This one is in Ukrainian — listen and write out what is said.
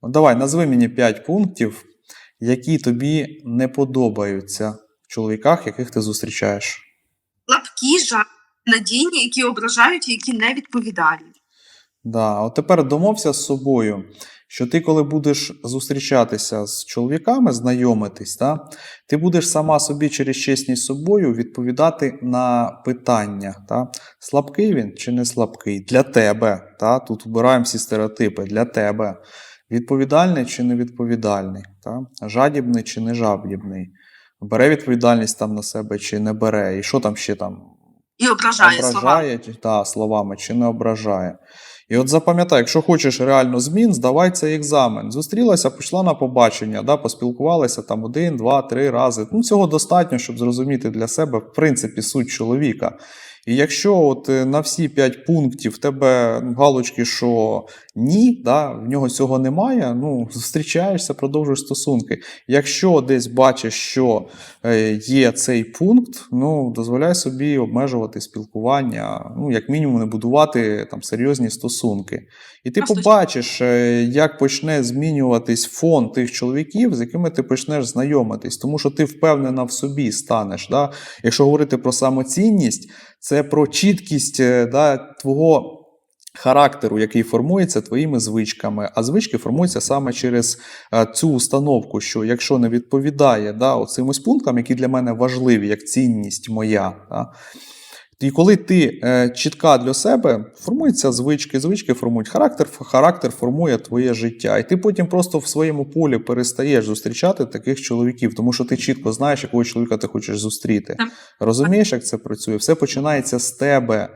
От давай, назви мені 5 пунктів, які тобі не подобаються в чоловіках, яких ти зустрічаєш. Лапкі, жар, надійні, які ображають і які не відповідальні. Да, от тепер домовся з собою, що ти, коли будеш зустрічатися з чоловіками, знайомитись, да, ти будеш сама собі через чесність собою відповідати на питання. Та, слабкий він чи не слабкий? Для тебе. Та, тут вбираємо всі стереотипи для тебе. Відповідальний чи невідповідальний? Та, жадібний чи не жадібний? Бере відповідальність там на себе чи не бере? І що там ще там І ображає, ображає чи- та, словами чи не ображає. І от запам'ятай, якщо хочеш реально змін, здавай цей екзамен. Зустрілася, пішла на побачення, да, поспілкувалася там один, два, три рази. Ну, цього достатньо, щоб зрозуміти для себе, в принципі, суть чоловіка. І якщо от е, на всі п'ять пунктів в тебе ну, галочки, що ні, да, в нього цього немає, ну, зустрічаєшся, продовжуєш стосунки. Якщо десь бачиш, що е, є цей пункт, ну дозволяй собі обмежувати спілкування, ну як мінімум не будувати там серйозні стосунки. І ти побачиш, е, як почне змінюватись фон тих чоловіків, з якими ти почнеш знайомитись, тому що ти впевнена в собі станеш. Да? Якщо говорити про самоцінність, це про чіткість е, да, твого. Характеру, який формується твоїми звичками, а звички формуються саме через е, цю установку, що якщо не відповідає да, оцим пунктам, які для мене важливі, як цінність моя. Да, і коли ти е, чітка для себе, формуються звички, звички формують характер, характер формує твоє життя. І ти потім просто в своєму полі перестаєш зустрічати таких чоловіків, тому що ти чітко знаєш, якого чоловіка ти хочеш зустріти. Розумієш, як це працює? Все починається з тебе.